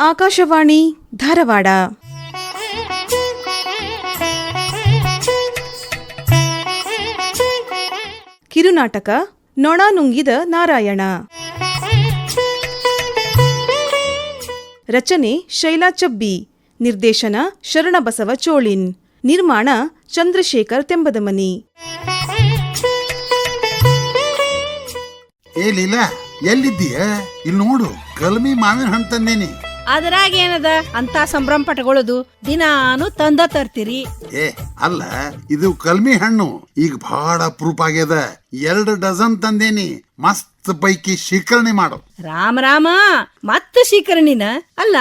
ಆಕಾಶವಾಣಿ ಧಾರವಾಡ. ಕಿರುನಾಟಕ ನೊಣ ನುಂಗಿದ ನಾರಾಯಣ. ರಚನೆ ಶೈಲಾ ಚಬ್ಬಿ, ನಿರ್ದೇಶನ ಶರಣಬಸವ ಚೋಳಿನ್, ನಿರ್ಮಾಣ ಚಂದ್ರಶೇಖರ್ ತೆಂಬದಮನಿ. ಏ ಲೀಲಾ, ಎಲ್ಲಿದ್ದೀಯ? ಇಲ್ಲಿ ನೋಡು, ಕಲ್ಮಿ ಮಾವಿನ ಹಣ್ಣು ತಂದೇನಿ. ಅದ್ರಾಗ ಏನದ? ಅಂತ ಸಂಭ್ರಮ ಪಟ್ಕೊಳ್ಳೋದು ದಿನಾನು ತಂದ ತರ್ತೀರಿ. ಏ ಅಲ್ಲ ಇದು ಕಲ್ಮಿ ಹಣ್ಣು. ಈಗ ಬಹಳ ಅಪ್ರೂಪ್ ಆಗ್ಯದ. ಎರಡು ಡಜನ್ ತಂದೇನಿ. ಮಸ್ತ್ ಪೈಕಿ ಶೀಕರಣೆ ಮಾಡು. ರಾಮ ರಾಮ ಮತ್ತ ಶೀಕರಣಿನ? ಅಲ್ಲ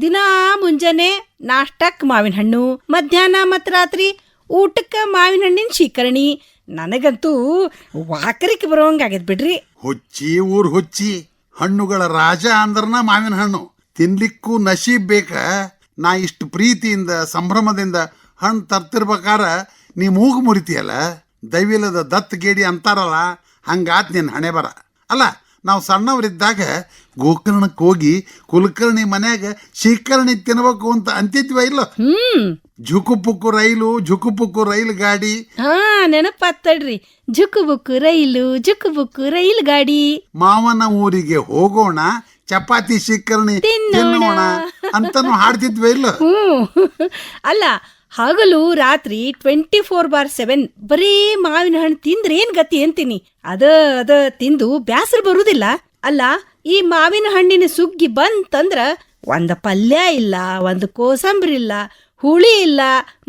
ದಿನಾ ಮುಂಜಾನೆ ನಾಷ್ಟಕ್ ಮಾವಿನ ಹಣ್ಣು ಮಧ್ಯಾಹ್ನ ಮತ್ ರಾತ್ರಿ ಊಟಕ್ಕ ಮಾವಿನ ಹಣ್ಣಿನ ಶೀಕರಣಿ. ನನಗಂತೂ ವಾಕರಿಕೆ ಬರೋಂಗಾಗ್ಯದ ಬಿಡ್ರಿ. ಹುಚ್ಚಿ ಊರ್ ಹುಚ್ಚಿ. ಹಣ್ಣುಗಳ ರಾಜ ಅಂದ್ರನ ಮಾವಿನ ಹಣ್ಣು. ತಿನ್ಲಿಕ್ಕೂ ನಶೀಬ್ ಬೇಕ ನಾ ಇಷ್ಟು ಪ್ರೀತಿಯಿಂದ ಸಂಭ್ರಮದಿಂದ ಹಣ್ಣು ತರ್ತಿರ್ಬೇಕಾರ ನೀ ಮೂಗು ಮುರಿತೀಯಲ್ಲ? ದೈವಿಲದ ದತ್ ಗೇಡಿ ಅಂತಾರಲ್ಲ ಹಂಗಾತ್ ನಿನ್ನ ಹಣೆ ಬರ. ಅಲ್ಲ ನಾವು ಸಣ್ಣವರಿದ್ದಾಗ ಗೋಕರ್ಣಕ್ಕೆ ಹೋಗಿ ಕುಲಕರ್ಣಿ ಮನ್ಯಾಗ ಶೀಕರ್ಣಿ ತಿನ್ಬೇಕು ಅಂತ ಅಂತಿದ್ವ ಇಲ್ಲ? ಝುಕು ಜುಕು ಪುಕ್ಕು ರೈಲು ಝುಕುಪುಕು ಪುಕ್ಕು ರೈಲು ಗಾಡಿ. ಹಾ ನೆನಪಾತ್ತಡ್ರಿ ಜುಕು ಬುಕ್ಕು ರೈಲು ಜುಕು ಬುಕ್ಕು ರೈಲು ಗಾಡಿ. ಮಾವನ ಊರಿಗೆ ಹೋಗೋಣ ಚಪಾತಿ ತಿನ್ನೋಣ. ತಿನ್ನೋಣ ಅಂತಾನು ಹಾಡ್ತಿದ್ವಿ ಇಲ್ಲ? ಅಲ್ಲ ಹಗಲು ರಾತ್ರಿ ಟ್ವೆಂಟಿ ಫೋರ್ ಬಾರ್ ಸೆವೆನ್ ಬರೀ ಮಾವಿನ ಹಣ್ಣು ತಿಂದ್ರೆ ಏನ್ ಗತಿ ಅಂತೀನಿ? ಅದ ಅದ ತಿಂದು ಬ್ಯಾಸರ ಬರುದಿಲ್ಲ. ಅಲ್ಲ ಈ ಮಾವಿನ ಹಣ್ಣಿನ ಸುಗ್ಗಿ ಬಂತಂದ್ರ ಒಂದ ಪಲ್ಯ ಇಲ್ಲ ಒಂದು ಕೋಸಂಬರಿ ಇಲ್ಲ ಹುಳಿ ಇಲ್ಲ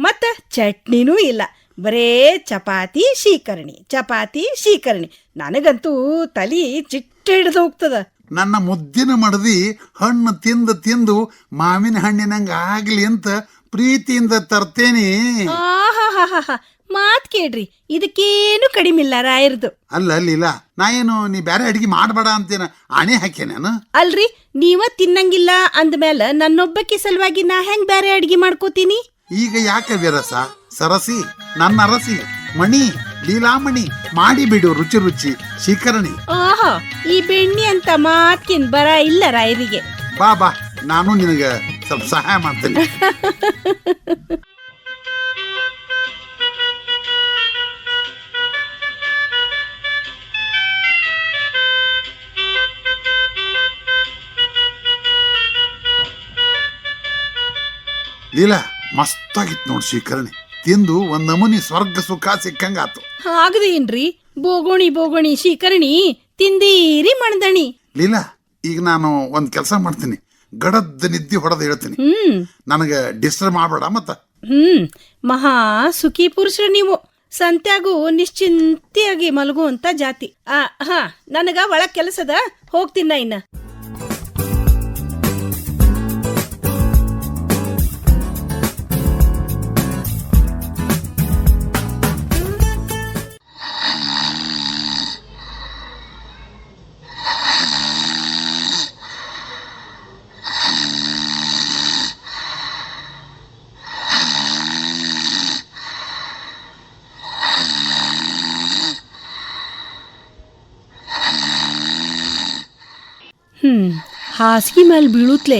ಮತ್ತ ಚಟ್ನಿನೂ ಇಲ್ಲ. ಬರೇ ಚಪಾತಿ ಶೀಕರಣಿ ಚಪಾತಿ ಶೀಕರಣಿ ನನಗಂತೂ ತಲಿ ಚಿಟ್ಟ ಹಿಡ್ದು ಹೋಗ್ತದ. ನನ್ನ ಮುದ್ದಿನ ಮಡದಿ ಹಣ್ಣು ತಿಂದು ತಿಂದು ಮಾವಿನ ಹಣ್ಣಿನಂಗ ಆಗ್ಲಿ ಅಂತ ಪ್ರೀತಿಯಿಂದ ತರ್ತೇನೆ. ಮಾತ್ ಕೇಳ್ರಿ. ಇದಕ್ಕೇನು ಕಡಿಮಿಲ್ಲ ರಾಯರ್ದು. ಅಲ್ಲ ಅಲ್ಲಿಲ್ಲ ನಾ ಏನು ನೀ ಬೇರೆ ಅಡಿಗೆ ಮಾಡಬೇಡ ಅಂತೇನ ಆಣೆ ಹಾಕಿ ನಾನು? ಅಲ್ರಿ ನೀವ ತಿನ್ನಂಗಿಲ್ಲ ಅಂದ್ಮೇಲೆ ನನ್ನೊಬ್ಬಕ್ಕೆ ಸಲುವಾಗಿ ನಾ ಹೆಂಗ್ ಬೇರೆ ಅಡಿಗೆ ಮಾಡ್ಕೋತೀನಿ? ಈಗ ಯಾಕೆ ವಿರಸ? ಸರಸಿ? ನನ್ನ ಅರಸಿ? ಮಣಿ ಲೀಲಾಮಣಿ ಮಾಡಿ ಬಿಡು ರುಚಿ ರುಚಿ ಶಿಖರಣಿ ಆಹಾ ಈ ಬೆಣ್ಣಿ ಅಂತ ಮಾತ್ಕಿನ್ ಬರ ಇಲ್ಲ ರಾಯರಿಗೆ. ಬಾ ಬಾ ನಾನು ನಿನಗೆ ಸ್ವಲ್ಪ ಸಹಾಯ ಮಾಡ್ತೇನೆ. ಲೀಲಾ ಮಸ್ತಾಗಿತ್ತು ನೋಡಿ ಶಿಖರಣಿ ತಿಂದು ಒಂದ್ ನಮೂನಿ ಸ್ವರ್ಗ ಸುಖ ಸಿಕ್ಕಂಗಾತು. ಹಾಗದೇನ್ರಿ ಬೋಗೋಣಿ ಬೋಗೋಣಿ ಶೀಕರಣಿ ತಿಂದೀರಿ ಮಣದಣಿ. ಲೀಲಾ ಈಗ ನಾನು ಒಂದ್ ಕೆಲಸ ಮಾಡ್ತೀನಿ. ಗಡದ್ ನಿದ್ದಿ ಹೊಡೆದು ಹೇಳ್ತೀನಿ. ಹ್ಮ್. ನನಗೆ ಡಿಸ್ಟರ್ಬ್ ಮಾಡಬೇಡ ಮತ್ತ. ಹ್ಮ್. ಮಹಾ ಸುಖಿ ಪುರುಷರು ನೀವು. ಸಂತ್ಯಾಗು ನಿಶ್ಚಿಂತೆಯಾಗಿ ಮಲಗುವಂತ ಜಾತಿ. ಆ ಹಾ ನನಗ ಒಳಗ್ ಕೆಲಸದ ಹೋಗ್ತಿನ್ನ ಇನ್ನ. ಹಾಸಿಗೆ ಮೇಲೆ ಬೀಳುತ್ಲೆ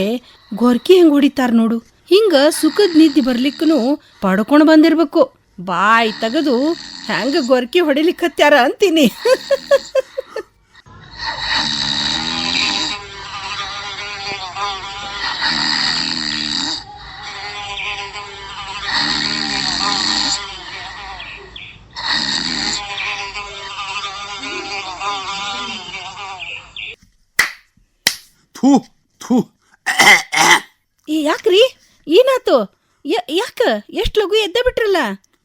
ಗೊರ್ಕಿ ಹೆಂಗ್ ಹೊಡಿತಾರ ನೋಡು. ಹಿಂಗ ಸುಖದ ನಿದ್ದೆ ಬರ್ಲಿಕ್ಕೂ ಪಡ್ಕೊಂಡು ಬಂದಿರ್ಬೇಕು. ಬಾಯ್ ತೆಗೆದು ಹೆಂಗ ಗೊರ್ಕಿ ಹೊಡಿಲಿಕ್ಕತ್ಯಾರ ಅಂತೀನಿ ಥೂ ಥೂ ಈ ಯಾಕ್ರಿ ಏನಾತು ಯ- ಯಾಕ ಎಷ್ಟ್ ಲಘು ಎದ್ದ ಬಿಟ್ರಲ್ಲ?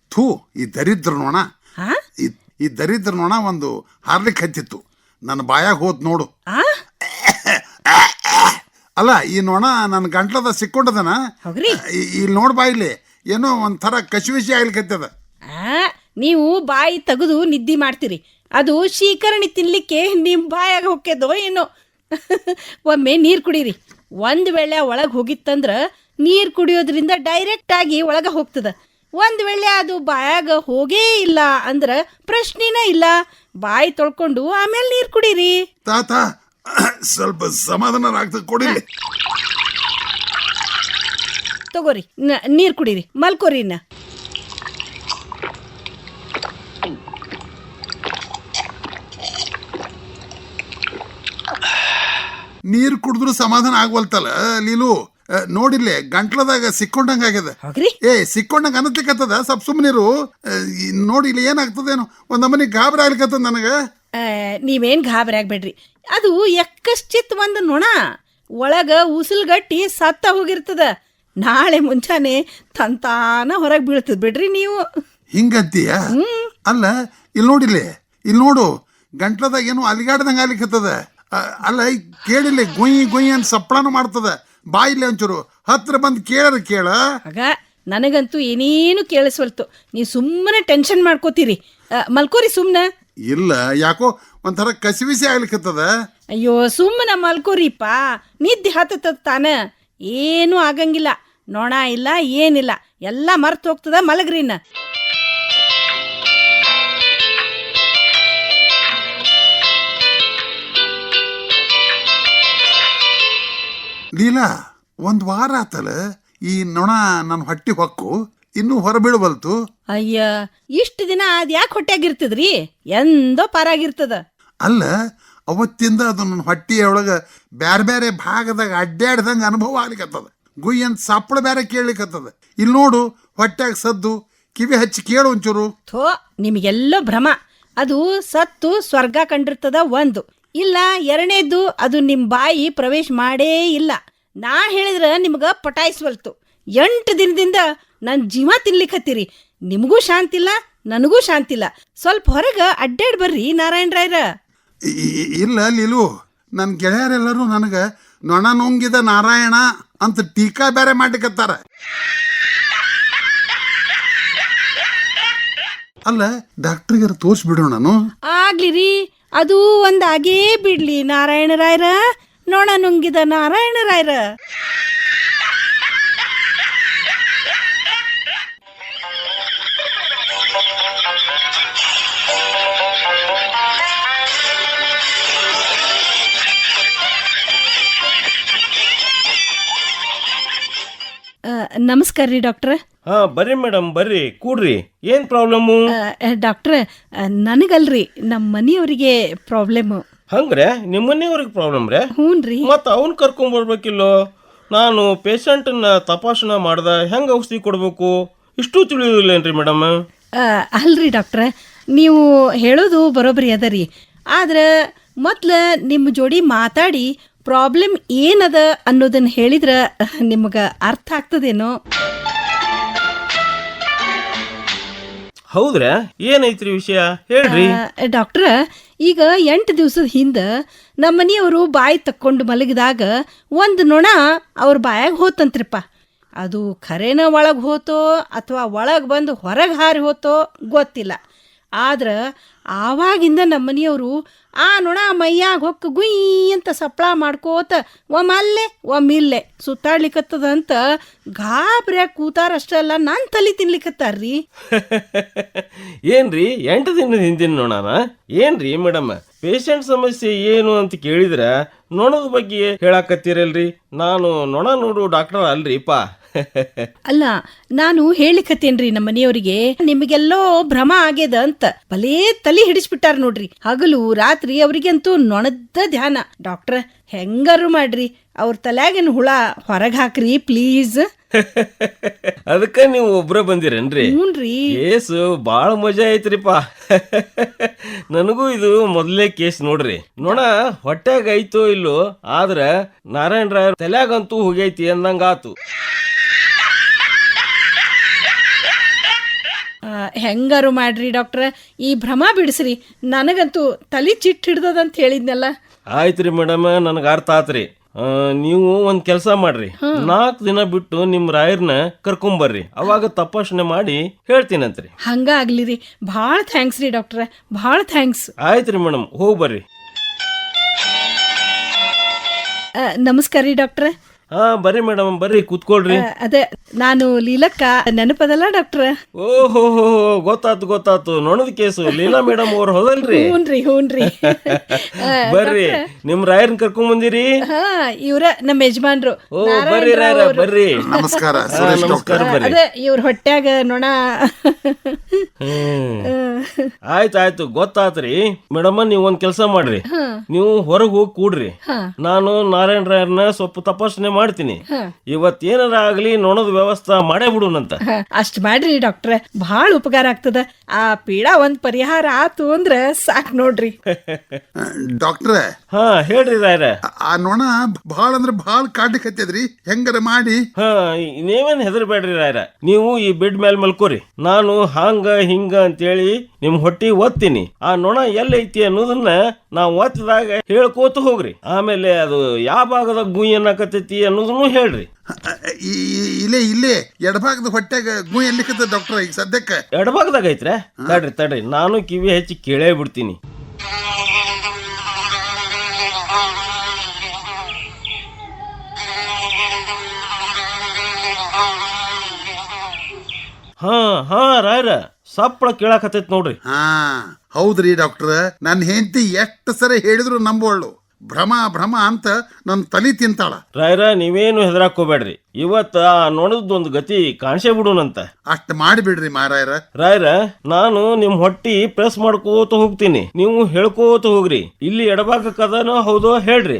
ಥೂ ಈ ದರಿದ್ರ ನೋಣ. ಹಾ ಈ- ಈ ದರಿದ್ರ ನೋಣ ಒಂದು ಹಾರ್ಲಿಕ್ ಹತ್ತಿತ್ತು. ನನ್ನ ಬಾಯಾಗ ಹೋದ್ ನೋಡು. ಆ? ಅಲ್ಲ ಈ ನೋಣ ನನ್ನ ಗಂಟ್ಲದ ಸಿಕ್ಕೊಂಡದನ? ಹೋಗ್ರಿ ಈ- ಇಲ್ಲಿ ನೋಡ್ ಬಾ ಇಲ್ಲಿ ಏನೋ ಒಂಥರ ಕಸಿವಿಸಿ ಆಗ್ಲಿಕ್ಕತ್ತದ ಆ ನೀವು ಬಾಯಿ ತೆಗೆದು ನಿದ್ದೆ ಮಾಡ್ತೀರಿ. ಅದು ಶೀಕರಣಿ ತಿನ್ಲಿಕ್ಕೆ ನಿಮ್ಮ ಬಾಯಾಗ ಹೊಕ್ಕೆದೋ ಏನೋ. ಒಮ್ಮೆ ನೀರು ಕುಡೀರಿ. ಒಂದು ವೇಳೆ ಒಳಗೆ ಹೋಗಿತ್ತಂದ್ರ ನೀರು ಕುಡಿಯೋದ್ರಿಂದ ಡೈರೆಕ್ಟ್ ಆಗಿ ಒಳಗೆ ಹೋಗ್ತದ. ಒಂದು ವೇಳೆ ಅದು ಬಾಯಾಗ ಹೋಗೇ ಇಲ್ಲ ಅಂದ್ರ ಪ್ರಶ್ನೆನೇ ಇಲ್ಲ. ಬಾಯಿ ತೊಳ್ಕೊಂಡು ಆಮೇಲೆ ನೀರು ಕುಡೀರಿ. ತಾತ ಸ್ವಲ್ಪ ಸಮಾಧಾನ ಆಗ್ತದೆ ಕೊಡಿಲಿ ತಗೋರಿ ನೀರ್ ಕುಡೀರಿ ಮಲ್ಕೋರಿ ಇನ್ನ. ಕುಡಿದ್ರು ಸಮಾಧಾನ ಆಗ್ವಲ್ತಲ್ಲ? ಲೀಲು ನೋಡಿಲ್ಲೇ ಗಂಟ್ಲದಾಗ ಸಿಕ್ಕೊಂಡಂಗ ಆಗ್ಯದ ಏ ಸಿಕ್ಕೊಂಡಂಗ ಅನ್ನತಿಕತ್ತದ ಸ್ವಲ್ಪ ಸುಮ್ಮನಿರು ನೋಡಿ ಇಲ್ಲಿ ಏನಾಗ್ತದೇನು. ಒಂದ್ ನಮನಿ ಗಾಬರಿ ಆಗ್ಲಿಕತ್ತದ ನನಗ? ನೀವೇನ್ ಗಾಬರಿ ಆಗ್ಬೇಡ್ರಿ. ಅದು ಎಕ್ಕಶ್ಚಿತ್ ಒಂದು ನೊಣ. ಒಳಗ ಉಸಿಲ್ಗಟ್ಟಿ ಸತ್ತ ಹೋಗಿರ್ತದ. ನಾಳೆ ಮುಂಚಾನೆ ತಂತಾನ ಹೊರಗೆ ಬೀಳ್ತದ ಬಿಡ್ರಿ ನೀವು. ಹಿಂಗಂತೀಯ? ಅಲ್ಲ ಇಲ್ಲಿ ನೋಡಿಲ್ಲೇ ಇಲ್ಲಿ ನೋಡು ಗಂಟ್ಲದಾಗ ಏನು ಅಲಿಗಾಡ್ದಂಗ ಆಗ್ಲಿಕತ್ತದ. ಅಲ್ಲ ಈ ಕೇಳಿಲ್ಲ ಗುಯ್ ಗುಯ್ ಅಂತ ಸಪ್ಪಳನು ಮಾಡ್ತದ. ಬಾಯಿಲ್ಲ ಒಂಚೂರು ಹತ್ರ ಬಂದು ಕೇಳರ ಕೇಳ. ಆಗ ನನಗಂತೂ ಏನೇನು ಕೇಳಿಸ್ವಲ್ತು. ನೀವು ಸುಮ್ಮನೆ ಟೆನ್ಷನ್ ಮಾಡ್ಕೋತೀರಿ. ಆ, ಮಲ್ಕೋರಿ ಸುಮ್ಮನೆ ಇಲ್ಲ ಯಾಕೋ ಒಂಥರ ಕಸಿವಿಸಿ ಆಗ್ಲಿಕತ್ತದ. ಅಯ್ಯೋ ಸುಮ್ಮನೆ ಮಲ್ಕೋರಿಪ್ಪ. ನಿದ್ದೆ ಹತ್ತದ ತಾನ. ಏನೂ ಆಗಂಗಿಲ್ಲ. ನೋಣ ಇಲ್ಲ ಏನಿಲ್ಲ. ಎಲ್ಲ ಮರ್ತು ಹೋಗ್ತದ ಮಲಗ್ರಿನ. ಲೀಲಾ ಒಂದ್ ವಾರ ಆತಲ್ಲ ಈ ನೊಣ ನನ್ನ ಹೊಟ್ಟಿ ಹೊಕ್ಕು ಇನ್ನೂ ಹೊರಬೀಳಬಲ್ತು ಅಯ್ಯ ಇಷ್ಟು ದಿನ ಅದ್ ಯಾಕೆ ಹೊಟ್ಯಾಗಿರ್ತದ್ರಿ? ಎಂದೋ ಪಾರಾಗಿರ್ತದ. ಅಲ್ಲ ಅವತ್ತಿಂದ ಅದು ನನ್ನ ಹೊಟ್ಟಿಯೊಳಗ ಬ್ಯಾರೆ ಬ್ಯಾರೆ ಭಾಗದಾಗ ಅಡ್ಡಾಡ್ದಂಗ ಅನುಭವ ಆಗ್ಲಿಕತ್ತದ. ಗುಯ್ ಅಂತ ಸಪ್ಪಳ ಬೇರೆ ಕೇಳ್ಲಿಕತ್ತದ. ಇಲ್ಲಿ ನೋಡು ಹೊಟ್ಯಾಗ ಸದ್ದು ಕಿವಿ ಹಚ್ಚಿ ಕೇಳು ಒಂಚೂರು. ಥೋ ನಿಮಗೆಲ್ಲೋ ಭ್ರಮ. ಅದು ಸತ್ತು ಸ್ವರ್ಗ ಕಂಡಿರ್ತದ ಒಂದು. ಇಲ್ಲ ಎರಡನೇದು ಅದು ನಿಮ್ಮ ಬಾಯಿ ಪ್ರವೇಶ ಮಾಡೇ ಇಲ್ಲ. ನಾ ಹೇಳಿದ್ರೆ ನಿಮ್ಗೆ ಪಟಾಯಿಸ್ವಲ್ತು ಎಂಟು ದಿನದಿಂದ ನನ್ನ ಜೀವ ತಿನ್ಲಿಕ್ಕತ್ತೀರಿ ನಿಮಗೂ ಶಾಂತಿ ಇಲ್ಲ ನನಗೂ ಶಾಂತಿ ಇಲ್ಲ. ಸ್ವಲ್ಪ ಹೊರಗೆ ಅಡ್ಡಾಡ್ ಬರ್ರಿ ನಾರಾಯಣ ರಾಯ್ರ. ಇಲ್ಲ ಲೀಲು ನನ್ನ ಗೆಳೆಯರೆಲ್ಲರೂ ನನಗೆ ನೊಣ ನುಂಗಿದ ನಾರಾಯಣ ಅಂತ ಟೀಕಾ ಬೇರೆ ಮಾಡ್ಲಿಕತ್ತಾರ ಅಲ್ಲ ಡಾಕ್ಟ್ರಿಗಾರ ತೋರಿಸ್ಬಿಡೋಣನು ಆಗ್ಲಿ ರೀ. ಅದು ಒಂದಾಗೇ ಬಿಡ್ಲಿ ನಾರಾಯಣ ರಾಯರ. ನೋಣ ನುಂಗಿದ ನಾರಾಯಣ ರಾಯ್ರ. ನಮಸ್ಕಾರ ರೀ ಡಾಕ್ಟ್ರ. ಹಾ ಬರ್ರಿ ಮೇಡಮ್ ಬರ್ರಿ ಕೂಡ್ರಿ. ಏನ್ ಪ್ರಾಬ್ಲಮ್ಮು ಡಾಕ್ಟ್ರ ನನಗಲ್ರಿ ನಮ್ಮ ಮನೆಯವರಿಗೆ ಪ್ರಾಬ್ಲಮ್ ಹಂಗ್ರೆ ನಿಮ್ಮನೆಯವ್ರಿಗೆ ಪ್ರಾಬ್ಲಮ್ ಹ್ಞೂ ರೀ? ಮತ್ತ ಅವ್ನ್ ಕರ್ಕೊಂಡ್ ಬರ್ಬೇಕಿಲ್ಲೋ? ನಾನು ಪೇಷಂಟನ್ನ ತಪಾಸಣೆ ಮಾಡ್ದ ಹೆಂಗ್ ಔಷಧಿ ಕೊಡ್ಬೇಕು? ಇಷ್ಟು ತಿಳಿಯೋದಿಲ್ಲೇನ್ರಿ ಮೇಡಮ್ ಅಲ್ರಿ ಡಾಕ್ಟ್ರ ನೀವು ಹೇಳೋದು ಬರೋಬ್ಬರಿ ಅದರಿ. ರೀ ಆದ್ರೆ ಮೊದ್ಲು ನಿಮ್ಮ ಜೋಡಿ ಮಾತಾಡಿ ಪ್ರಾಬ್ಲಮ್ ಏನದ ಅನ್ನೋದನ್ನ ಹೇಳಿದ್ರ ನಿಮ್ಗೆ ಅರ್ಥ ಆಗ್ತದೇನೋ? ಹೌದ್ರಾ? ಏನೈತ್ರಿ ವಿಷಯ? ಹೇಳ್ರಿ. ಡಾಕ್ಟ್ರ, ಈಗ ಎಂಟು ದಿವಸದ ಹಿಂದೆ ನಮ್ಮ ಮನೆಯವರು ಬಾಯಿ ತಕ್ಕೊಂಡು ಮಲಗಿದಾಗ ಒಂದು ನೊಣ ಅವ್ರ ಬಾಯಾಗ ಹೋತಂತ್ರಿಪ್ಪ. ಅದು ಖರೇನ ಒಳಗೆ ಹೋತೋ ಅಥವಾ ಒಳಗೆ ಬಂದು ಹೊರಗೆ ಹಾರಿ ಹೋತೋ ಗೊತ್ತಿಲ್ಲ. ಆದ್ರೆ ಆವಾಗಿಂದ ನಮ್ಮ ಮನೆಯವರು, ಆ ನೊಣ ಮೈಯಾಗ ಹೊಕ್ಕ ಗುಯ್ ಅಂತ ಸಪ್ಳ ಮಾಡ್ಕೋತ ಒಮ್ಮೆ ಅಲ್ಲೇ ಒಮ್ಮೆ ಇಲ್ಲೇ ಸುತ್ತಾಡ್ಲಿಕತ್ತದ ಅಂತ ಗಾಬ್ರ್ಯಾಗ ಕೂತಾರಷ್ಟೇ ಅಲ್ಲ, ನಾನು ತಲೆ ತಿನ್ಲಿಕ್ಕತ್ತಾರ್ರಿ ಏನ್ರಿ, ಎಂಟು ದಿನದ ಹಿಂದಿನ ನೋಡೋಣ ಏನ್ರಿ ಮೇಡಮ್, ಪೇಷಂಟ್ ಸಮಸ್ಯೆ ಏನು ಅಂತ ಕೇಳಿದ್ರ ನೊಣದ ಬಗ್ಗೆ ಹೇಳಾಕತ್ತೀರಲ್ರಿ? ನಾನು ನೊಣ ನೋಡು ಡಾಕ್ಟರ್ ಅಲ್ರಿಪ್ಪ ಅಲ್ಲ ನಾನು ಹೇಳಿಕತ್ತೇನ್ರಿ ನಮ್ಮ ಮನೆಯವರಿಗೆ ನಿಮಗೆಲ್ಲೋ ಭ್ರಮ ಆಗ್ಯದ ಅಂತ. ಬಲೇ ತಲೆ ಹಿಡಿಸ್ಬಿಟ್ಟಾರ ನೋಡ್ರಿ. ಹಗಲು ರಾತ್ರಿ ಅವ್ರಿಗಂತೂ ನೊಣದ ಧ್ಯಾನ. ಡಾಕ್ಟ್ರ ಹೆಂಗಾರು ಮಾಡ್ರಿ. ಅವ್ರ ತಲ್ಯಾಗಿನ ಹುಳ ಹೊರಗ್ ಹಾಕ್ರಿ ಪ್ಲೀಸ್. ಅದಕ್ಕ ನೀವು ಒಬ್ರ ಬಂದಿರೇನ್ರಿ? ಹ್ಞೂನ್ರಿ ಕೇಸು ಬಾಳ ಮಜಾ ಐತ್ರಿಪ್ಪ ನನಗೂ ಇದು ಮೊದಲೇ ಕೇಸ್ ನೋಡ್ರಿ. ನೋಣ ಹೊಟ್ಯಾಗ ಐತೋ ಇಲ್ಲೋ ಆದ್ರ ನಾರಾಯಣ ರಾಯರ್ ತಲ್ಯಾಗಂತೂ ಹೋಗೈತಿ ಅಂದಂಗಾತು. ಹೆಂಗಾರು ಮಾಡ್ರಿ ಡಾಕ್ಟ್ರ? ಈ ಭ್ರಮ ಬಿಡಿಸ್ರಿ. ನನಗಂತೂ ತಲೆ ಚಿಟ್ ಹಿಡ್ದದಂತ ಹೇಳಿದ್ನಲ್ಲ. ಆಯ್ತ್ರಿ ಮೇಡಮ್ ನನಗೆ ಅರ್ಥ ಆತ್ರಿ. ಆ, ನೀವು ಒಂದು ಕೆಲಸ ಮಾಡ್ರಿ. ನಾಲ್ಕು ದಿನ ಬಿಟ್ಟು ನಿಮ್ಮ ರಾಯರ್ನ ಕರ್ಕೊಂಬರ್ರಿ. ಅವಾಗ ತಪಾಸಣೆ ಮಾಡಿ ಹೇಳ್ತೀನಂತ್ರಿ. ಹಂಗ ಆಗ್ಲಿ ರೀ ಭಾಳ ಥ್ಯಾಂಕ್ಸ್ ರೀ ಡಾಕ್ಟ್ರ. ಭಾಳ ಥ್ಯಾಂಕ್ಸ್ ಆಯ್ತ್ರಿ ಮೇಡಮ್ ಹೋಗಿ ಬರ್ರಿ ನಮಸ್ಕಾರ ರೀ ಡಾಕ್ಟ್ರ. ಹಾ ಬರ್ರಿ ಮೇಡಮ್ ಬರ್ರಿ ಕೂತ್ಕೊಳ್ರಿ. ಅದೇ ನಾನು ಲೀಲಕ್ಕ ನೆನಪದಲ್ಲ ಡಾಕ್ಟ್ರ ಓಹೋ ಗೊತ್ತಾತು ಗೊತ್ತಾತು ನೊಣದ ಕೇಸು ಲೀಲಾ ಮೇಡಮ್ ಅವ್ರು ಹೋದಲ್ರಿ? ಹೂನ್ರಿ ಹೂನ್ರಿ. ಬರ್ರಿ ನಿಮ್ ರಾಯರ್ನ ಕರ್ಕೊಂಡ್ ಬಂದಿರಿ? ಹಾ ಇವ್ರ ನಮ್ಮ ಯಜಮಾನ್ರು. ಓ ಬರ್ರಿ ರಾಯರ ಬರ್ರಿ. ನಮಸ್ಕಾರ ಸುರೇಶ್ ನಮಸ್ಕಾರ ಡಾಕ್ಟರ್ ಬರ್ರಿ. ಅದೇ ಇವ್ರ ಹೊಟ್ಯಾಗ ನೋಣ. ಆಯ್ತು ಆಯ್ತು ಗೊತ್ತಾತ್ರಿ. ಮೇಡಮ್ ನೀವ್ ಒಂದ್ ಕೆಲ್ಸ ಮಾಡ್ರಿ. ನೀವು ಹೊರಗೆ ಹೋಗಿ ಕೂಡ್ರಿ. ನಾನು ನಾರಾಯಣ ರಾಯರ್ನ ಸ್ವಲ್ಪ ತಪಾಸಣೆ ಮಾಡ್ತೀನಿ. ಇವತ್ ಏನಾರ ಆಗ್ಲಿ ನೊಣದ ವ್ಯವಸ್ಥೆ ಮಾಡೇ ಬಿಡುನಂತ ಅಷ್ಟ್ ಮಾಡ್ರಿ ಡಾಕ್ಟ್ರ. ಬಹಳ ಉಪಕಾರ ಆಗ್ತದ. ಆ ಪೀಡಾ ಒಂದ್ ಪರಿಹಾರ ಆತು ಅಂದ್ರ ಸಾಕ್ ನೋಡ್ರಿ. ಡಾಕ್ಟ್ರ. ಹಾ ಹೇಳ್ರಿ ರಾಯ್ರ. ಆ ನೊಣ ಭಾಳ ಅಂದ್ರ ಭಾಳ ಕಾಡ್ಲಿಕ್ಕೆ ಹತ್ತದ್ರಿ ಹೆಂಗಾರ ಮಾಡಿ? ಹಾ ನೀವೇನ್ ಹೆದರ್ಬೇಡ್ರಿ ರಾಯ್ರ. ನೀವು ಈ ಬೆಡ್ ಮೇಲೆ ಮಲ್ಕೋರಿ. ನಾನು ಹಾಂಗ ಹಿಂಗ ಅಂತೇಳಿ ನಿಮ್ ಹೊಟ್ಟಿ ಒತ್ತೀನಿ ಆ ನೊಣ ಎಲ್ಲೈತಿ ಅನ್ನೋದನ್ನ ನಾವು ಒತ್ತಿದಾಗ ಹೇಳ್ಕೋತ ಹೋಗ್ರಿ. ಆಮೇಲೆ ಅದು ಯಾವ ಭಾಗದಾಗ ಗುಯ್ ಅನ್ನಕತ್ತೈತಿ ಅನ್ನೋದನ್ನು ಹೇಳ್ರಿ. ಇಲ್ಲೇ ಇಲ್ಲೇ ಎಡಭಾಗದ ಹೊಟ್ಟೆಗ ಗು ಎಲ್ಲಿಕತ್ತ ಡಾಕ್ಟರ್ ಈಗ ಸದ್ಯಕ್ಕೆ. ಎಡಭಾಗದಾಗ ಐತ್ರೆ? ತಡ್ರಿ ತಡ್ರಿ. ನಾನು ಕಿವಿ ಹೆಚ್ಚಿ ಕೇಳೇ ಬಿಡ್ತೀನಿ. ಹಾ ಹಾ ರಾಯ್ರ. ಸಪ್ಪಳ ಕೇಳಾಕತ್ತೈತ್ ನೋಡ್ರಿ. ಹಾ ಹೌದ್ರಿ ಡಾಕ್ಟರ್ ನನ್ನ ಹೆಂಡತಿ ಎಷ್ಟು ಸರಿ ಹೇಳಿದ್ರು ನಂಬೋಳು ಭ್ರಮ ಭ್ರಮ ಅಂತ ನನ್ನ ತಲೆ ತಿಂತಾಳ. ರಾಯರ ನೀವೇನು ಹೆದರಾಕೋಬೇಡ್ರಿ. ಇವತ್ತ ಆ ನೊಣದೊಂದು ಗತಿ ಕಾಣಿಸೇ ಬಿಡುನಂತ. ಅಷ್ಟ್ ಮಾಡಿಬಿಡ್ರಿ ಮಾರಾಯರ. ರಾಯರ ನಾನು ನಿಮ್ ಹೊಟ್ಟಿ ಪ್ರೆಸ್ ಮಾಡ್ಕೋತ ಹೋಗ್ತೀನಿ. ನೀವು ಹೇಳ್ಕೋತ ಹೋಗ್ರಿ. ಇಲ್ಲಿ ಎಡಭಾಗಕ್ಕದನೋ ಹೌದೋ ಹೇಳ್ರಿ.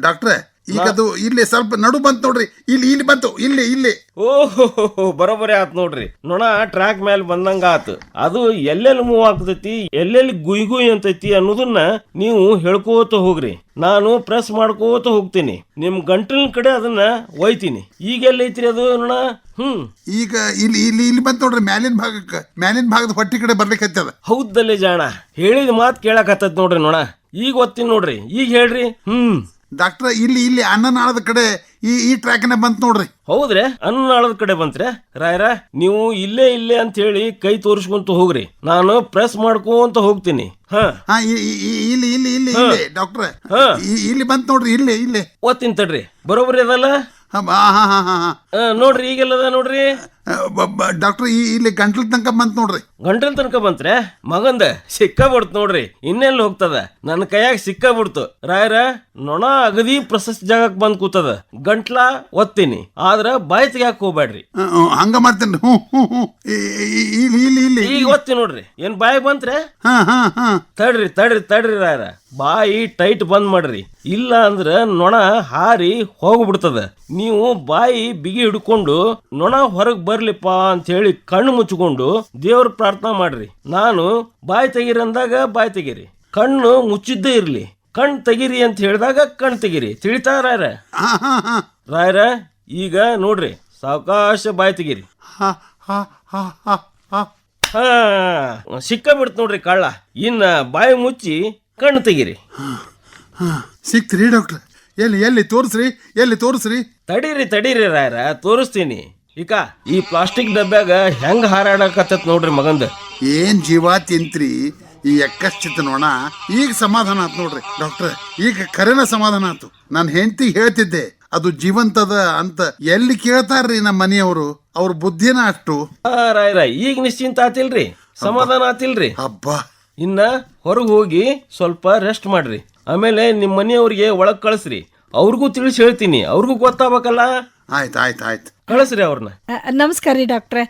ಡಾಕ್ಟ್ರೆ ಈಗ ಅದು ಇಲ್ಲಿ ಸ್ವಲ್ಪ ನಡು ಬಂತು ನೋಡ್ರಿ. ಇಲ್ಲಿ ಇಲ್ಲಿ ಬಂತು. ಇಲ್ಲಿ ಇಲ್ಲಿ. ಓಹೋ ಬರೋಬರಿ ಆತ್ ನೋಡ್ರಿ. ನೋಣ ಟ್ರ್ಯಾಕ್ ಮೇಲೆ ಬಂದಂಗ ಆತು. ಅದು ಎಲ್ಲೆಲ್ಲಿ ಮೂವ್ ಆಗ್ತೈತಿ ಎಲ್ಲೆಲ್ಲಿ ಗುಯ್ ಗುಯ್ ಅಂತೈತಿ ಅನ್ನೋದನ್ನ ನೀವು ಹೇಳ್ಕೋತ ಹೋಗ್ರಿ. ನಾನು ಪ್ರೆಸ್ ಮಾಡ್ಕೋತ ಹೋಗ್ತೀನಿ. ನಿಮ್ ಗಂಟಲಿನ ಕಡೆ ಅದನ್ನ ಒಯ್ತೀನಿ. ಈಗ ಎಲ್ಲೈತ್ರಿ ಅದು ನೋಣ ಹ್ಮ್. ಈಗ ಇಲ್ಲಿ ಇಲ್ಲಿ ಇಲ್ಲಿ ಬಂತು ನೋಡ್ರಿ. ಮ್ಯಾಲಿನ ಭಾಗಕ್ಕೆ ಮ್ಯಾಲಿನ ಭಾಗದ ಹೊಟ್ಟಿ ಕಡೆ ಬರ್ಲಿಕ್ಕೆ ಹತ್ತದ ಹೌದಲ್ಲಿ ಜಾಣ. ಹೇಳಿದ ಮಾತು ಕೇಳಕತ್ತದ ನೋಡ್ರಿ ನೋಣ ಈಗ ಓದ್ತೀನಿ ನೋಡ್ರಿ. ಈಗ ಹೇಳ್ರಿ. ಹ್ಮ್. ಡಾಕ್ಟ್ರ ಇಲ್ಲಿ ಇಲ್ಲಿ ಅನ್ನನಾಳದ ಕಡೆ ಈ ಈ ಟ್ರ್ಯಾಕ್ನ ಬಂತು ನೋಡ್ರಿ. ಹೌದ್ರೆ? ಅನ್ನನಾಳದ ಕಡೆ ಬಂತ್ರೆ? ರಾಯರ ನೀವು ಇಲ್ಲೇ ಇಲ್ಲೇ ಅಂತ ಹೇಳಿ ಕೈ ತೋರಿಸ್ಕೊಂತ ಹೋಗ್ರಿ. ನಾನು ಪ್ರೆಸ್ ಮಾಡ್ಕೊಂತ ಹೋಗ್ತೀನಿ. ಹಾ. ಹಾ ಇಲ್ಲಿ ಇಲ್ಲಿ ಇಲ್ಲಿ ಇಲ್ಲಿ ಡಾಕ್ಟ್ರ. ಇಲ್ಲಿ ಬಂತು ನೋಡ್ರಿ ಇಲ್ಲಿ ಇಲ್ಲಿ. ಓದ್ತೀನಿ ತಡ್ರಿ. ಬರೋಬ್ರಿ ಅದಲ್ಲ? ಹಾ ಬಾ- ಹಾ ಹಾ ಹಾ. ಹಾ ಆ, ನೋಡ್ರಿ ಈಗೆಲ್ಲದ ನೋಡ್ರಿ? ಡಾಕ್ಟರ್ ಈ ಇಲ್ಲಿ ಗಂಟ್ಲ ತನಕ ಬಂತ ನೋಡ್ರಿ. ಗಂಟಲ್ ತನಕ ಬಂತ್ರೆ? ಮಗಂದ ಸಿಕ್ಕ ಬಿಡ್ತು ನೋಡ್ರಿ. ಇನ್ನೆಲ್ಲಿ ಹೋಗ್ತದ? ನನ್ನ ಕೈಯಾಗ ಸಿಕ್ಕ ಬಿಡ್ತು ರಾಯರ ನೊಣ ಅಗದಿ ಪ್ರಶಸ್ತಿ ಜಾಗಕ್ಕೆ ಬಂದ್ ಕೂತದ. ಗಂಟ್ಲ ಒತ್ತೀನಿ. ಆದ್ರ ಬಾಯಿ ತೆಗ್ಯಾಕ ಹೋಗ್ಬೇಡ್ರಿ ಹಂಗ ಮಾಡ್ತೇನೆ ಹ್ಞೂ ಹ್ಞೂ ಹ್ಞೂ ಈ- ಈ- ಇಲ್ಲಿ ಇಲ್ಲಿ ಈಗ ಒತ್ತಿ ನೋಡ್ರಿ. ಏನ್ ಬಾಯಿ ಬಂತ್ರೆ? ತಡ್ರಿ ತಡ್ರಿ ತಡ್ರಿ ರಾಯರ. ಬಾಯಿ ಟೈಟ್ ಬಂದ್ ಮಾಡ್ರಿ. ಇಲ್ಲ ಅಂದ್ರ ನೊಣ ಹಾರಿ ಹೋಗ್ಬಿಡ್ತದ. ನೀವು ಬಾಯಿ ಬಿಗಿ ಹಿಡ್ಕೊಂಡು ನೊಣ ಹೊರಗ್ ಬರ್ಲಿಪ್ಪ ಅಂತ ಹೇಳಿ ಕಣ್ಣು ಮುಚ್ಚಿಕೊಂಡು ದೇವ್ರ ಪ್ರಾರ್ಥನಾ ಮಾಡ್ರಿ. ನಾನು ಬಾಯಿ ತೆಗೀರಿ ಅಂದಾಗ ಬಾಯಿ ತೆಗೀರಿ. ಕಣ್ಣು ಮುಚ್ಚಿದ್ದೇ ಇರ್ಲಿ. ಕಣ್ ತೆಗೀರಿ ಅಂತ ಹೇಳಿದಾಗ ಕಣ್ ತೆಗೀರಿ. ತಿಳಿತಾ ರಾಯರ? ರಾಯರ ಈಗ ನೋಡ್ರಿ. ಸಾವಕಾಶ ಬಾಯಿ ತೆಗೀರಿ. ಸಿಕ್ಕ ಬಿಡ್ತು ನೋಡ್ರಿ ಕಳ್ಳ. ಇನ್ನ ಬಾಯಿ ಮುಚ್ಚಿ ಕಣ್ಣು ತೆಗೀರಿ. ಹಾ. ಸಿಕ್ತ್ರಿ ಡಾಕ್ಟ್ರ್. ಎಲ್ಲಿ ಎಲ್ಲಿ ತೋರಿಸ್ರಿ ಎಲ್ಲಿ ತೋರಿಸ್ರಿ? ತಡೀರಿ ತಡೀರಿ ರಾಯರ ತೋರಿಸ್ತೀನಿ. ಈಗ ಈ ಪ್ಲಾಸ್ಟಿಕ್ ಡಬ್ಬ್ಯಾಗ ಹೆಂಗ್ ಹಾರಾಡಕತ್ತತ್ ನೋಡ್ರಿ ಮಗಂದ? ಏನ್ ಜೀವ ತಿಂತ್ರಿ ಈ ಎಕ್ಕಶ್ಚಿತ ನೋಣ ಈಗ ಸಮಾಧಾನ ಆತ್ ನೋಡ್ರಿ ಡಾಕ್ಟ್ರ್. ಈಗ ಕರೆನ ಸಮಾಧಾನ ಆತು. ನಾನು ಹೆಂಡತಿ ಹೇಳ್ತಿದ್ದೆ ಅದು ಜೀವಂತದ ಅಂತ ಎಲ್ಲಿ ಕೇಳ್ತಾರ್ರಿ ನಮ್ಮ ಮನೆಯವರು? ಅವ್ರ ಬುದ್ಧಿನ ಅಷ್ಟು. ರಾಯ್ ರಾಯ್ ಈಗ ನಿಶ್ಚಿಂತ ಆತಿಲ್ರಿ ಸಮಾಧಾನ ಆತಿಲ್ರಿ. ಹಬ್ಬ. ಇನ್ನ ಹೊರಗೆ ಹೋಗಿ ಸ್ವಲ್ಪ ರೆಸ್ಟ್ ಮಾಡ್ರಿ. ಆಮೇಲೆ ನಿಮ್ಮ ಮನೆಯವ್ರಿಗೆ ಒಳಗೆ ಕಳಿಸ್ರಿ. ಅವ್ರಿಗೂ ತಿಳಿಸಿ ಹೇಳ್ತೀನಿ ಅವ್ರಿಗೂ ಗೊತ್ತಾಗಬೇಕಲ್ಲ? ಆಯ್ತು ಆಯ್ತು ಆಯ್ತು. ಕಳಿಸ್ರಿ ಅವ್ರನ್ನ ನಮಸ್ಕಾರ ರೀ ಡಾಕ್ಟ್ರೆ.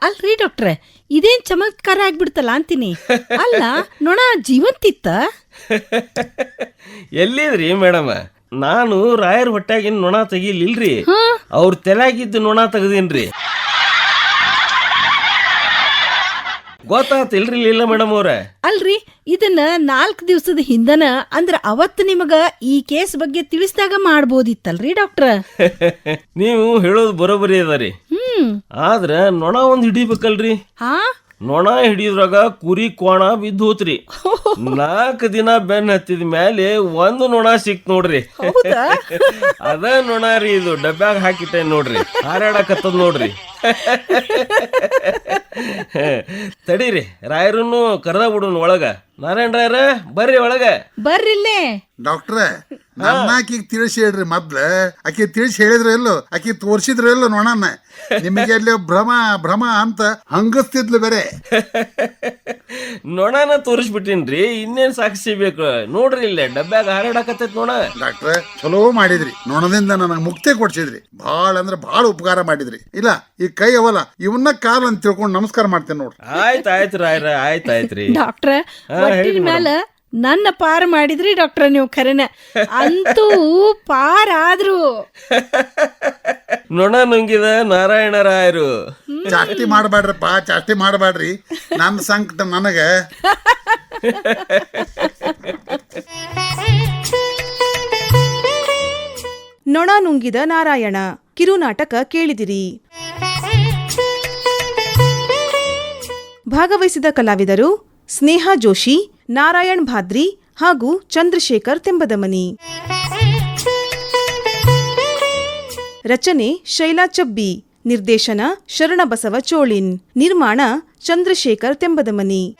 ಅಲ್ರಿ ಡಾಕ್ಟ್ರೆ ಇದೇನ್ ಚಮತ್ಕಾರ ಆಗ್ಬಿಡ್ತಲ್ಲ ಅಂತೀನಿ. ಅಲ್ಲ ನೋಣ ಜೀವಂತಿತ್ತ? ಎಲ್ಲಿದ್ರಿ ಮೇಡಮ್? ನಾನು ರಾಯರ್ ಹೊಟ್ಯಾಗಿನ ನೊಣ ತೆಗಿಲಿಲ್ರಿ. ಅವ್ರ ತೆಲಾಗಿದ್ದು ನೊಣ ತೆಗ್ದೀನ್ರಿ. ಗೊತ್ತಾತಿಲ್ರಿ ಇಲ್ಲ ಮೇಡಮ್ ಅವ್ರ? ಅಲ್ರಿ ಇದನ್ನ ನಾಲ್ಕು ದಿವಸದ ಹಿಂದನ ಅಂದ್ರ ಅವತ್ತು ನಿಮಗ ಈ ಕೇಸ್ ಬಗ್ಗೆ ತಿಳಿಸಿದಾಗ ಮಾಡ್ಬೋದಿತ್ತಲ್ರಿ ಡಾಕ್ಟ್ರ? ನೀವು ಹೇಳೋದು ಬರೋಬರಿ ಅದರಿ ಹ್ಮ್. ಆದ್ರ ನೊಣ ಒಂದ್ ಹಿಡಿಬೇಕಲ್ರಿ. ಹಾ? ನೊಣ ಹಿಡಿದ್ರಾಗ ಕುರಿ ಕೋಣ ಬಿದ್ದು ಹೋತ್ರಿ. ನಾಲ್ಕು ದಿನ ಬೆನ್ ಹತ್ತಿದ ಮೇಲೆ ಒಂದು ನೊಣ ಸಿಕ್ ನೋಡ್ರಿ. ಹೌದಾ? ಅದ ನೊಣ ರೀ ಇದು ಡಬ್ಬ್ಯಾಗ ಹಾಕಿಟ್ಟೆ ನೋಡ್ರಿ. ಹಾರಾಡಕತ್ತದ ನೋಡ್ರಿ. ತಡೀರಿ ರಾಯರನ್ನು ಕರೆದ ಬಿಡೋಣ ಒಳಗ. ನಾರಾಯಣ ರಾಯರ ಬರ್ರಿ ಒಳಗ. ಬರ್ರಿಲ್ಲೇ ಡಾಕ್ಟ್ರ ನನ್ನ ಆಕಿಗೆ ತಿಳಿಸಿ ಹೇಳ್ರಿ ಮೊದ್ಲ. ಆಕಿ ತಿಳಿಸಿ ಹೇಳಿದ್ರ ಎಲ್ಲೋ? ಆಕಿ ತೋರ್ಸಿದ್ರ ಎಲ್ಲೋ ನೋಡಣ್ಣ? ನಿಮಗೆ ಅಲ್ಲಿ ಭ್ರಮ ಭ್ರಮ ಅಂತ ಹಂಗಸ್ತಿದ್ಲು ಬೇರೆ. ನೋಣನ ತೋರಿಸ್ಬಿಟ್ಟಿನ್ರಿ. ಇನ್ನೇನ್ ಸಾಕ್ಷಿ ಬೇಕು? ನೋಡ್ರಿ ಇಲ್ಲೇ ಡಬ್ಬ್ಯಾಗ ಹಾರಾಡಕತ್ತೈತ್ ನೋಣ ಡಾಕ್ಟ್ರ ಚಲೋ ಮಾಡಿದ್ರಿ. ನೋಣದಿಂದ ನನಗೆ ಮುಕ್ತಿ ಕೊಡ್ಸಿದ್ರಿ. ಭಾಳ ಅಂದ್ರೆ ಭಾಳ ಉಪಕಾರ ಮಾಡಿದ್ರಿ. ಇಲ್ಲ ಈ ಕೈ ಅವಲ್ಲ ಇವನ್ನ ಕಾಲ್ ಅಂತ ತಿಳ್ಕೊಂಡು ನಮಸ್ಕಾರ ಮಾಡ್ತೇನೆ ನೋಡ್ರಿ. ಆಯ್ತು ಆಯ್ತು ರಾಯ್ರ ಆಯ್ತು ಆಯ್ತ್ರಿ ಡಾಕ್ಟ್ರ ಮ್ಯಾಲ ನನ್ನ ಪಾರ್ ಮಾಡಿದ್ರಿ ಡಾಕ್ಟರ್ ನೀವು ಖರೇನೆ ಅಂತೂ ಪಾರ್ ಆದ್ರು ನೊಣ ನುಂಗಿದ ನಾರಾಯಣ ರಾಯರು ಚಾಷ್ಟಿ ಮಾಡಬೇಡ್ರಪ್ಪ ಜಾಸ್ತಿ ಮಾಡಬೇಡ್ರಿ ನನ್ನ ಸಂಕಟ ನನಗ. ನೊಣ ನುಂಗಿದ ನಾರಾಯಣ ಕಿರುನಾಟಕ ಕೇಳಿದಿರಿ. ಭಾಗವಹಿಸಿದ ಕಲಾವಿದರು ಸ್ನೇಹ ಜೋಶಿ ನಾರಾಯಣ್ ಭಾದ್ರಿ ಹಾಗೂ ಚಂದ್ರಶೇಖರ್ ತೆಂಬದಮನಿ. ರಚನೆ ಶೈಲಾ ಚಬ್ಬಿ ನಿರ್ದೇಶನ ಶರಣಬಸವ ಚೋಳಿನ್ ನಿರ್ಮಾಣ ಚಂದ್ರಶೇಖರ್ ತೆಂಬದಮನಿ.